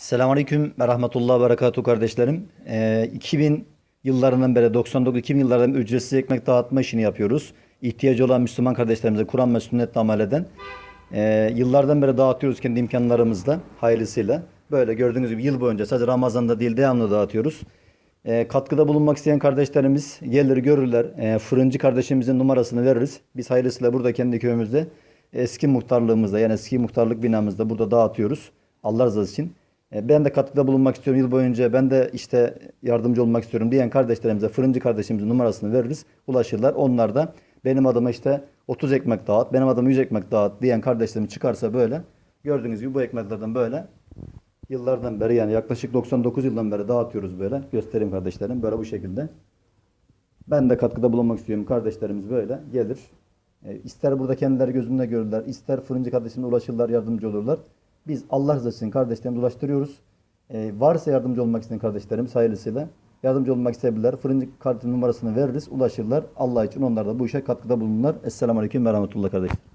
Selamünaleyküm ve rahmetullah ve berekatuhu kardeşlerim. Ee, 2000 yıllarından beri 99-2000 yıllardan beri ücretsiz ekmek dağıtma işini yapıyoruz. İhtiyacı olan Müslüman kardeşlerimize Kur'an ve sünnetle amel eden ee, yıllardan beri dağıtıyoruz kendi imkanlarımızla, hayırlısıyla. Böyle gördüğünüz gibi yıl boyunca sadece Ramazan'da değil devamlı dağıtıyoruz. Ee, katkıda bulunmak isteyen kardeşlerimiz gelir görürler. Ee, fırıncı kardeşimizin numarasını veririz. Biz hayırlısıyla burada kendi köyümüzde eski muhtarlığımızda yani eski muhtarlık binamızda burada dağıtıyoruz. Allah rızası için. E, Ben de katkıda bulunmak istiyorum yıl boyunca. Ben de işte yardımcı olmak istiyorum diyen kardeşlerimize fırıncı kardeşimizin numarasını veririz. Ulaşırlar. Onlar da benim adıma işte 30 ekmek dağıt, benim adıma 100 ekmek dağıt diyen kardeşlerim çıkarsa böyle. Gördüğünüz gibi bu ekmeklerden böyle yıllardan beri yani yaklaşık 99 yıldan beri dağıtıyoruz böyle. Göstereyim kardeşlerim böyle bu şekilde. Ben de katkıda bulunmak istiyorum. Kardeşlerimiz böyle gelir. E, ister burada kendileri gözünde görürler, ister fırıncı kardeşimle ulaşırlar, yardımcı olurlar. Biz Allah rızası için kardeşlerimizi ulaştırıyoruz. E, varsa yardımcı olmak isteyen kardeşlerimiz hayırlısıyla yardımcı olmak isteyebilirler. Fırıncı kartının numarasını veririz, ulaşırlar. Allah için onlar da bu işe katkıda bulunurlar. Esselamu Aleyküm ve Rahmetullah kardeşler.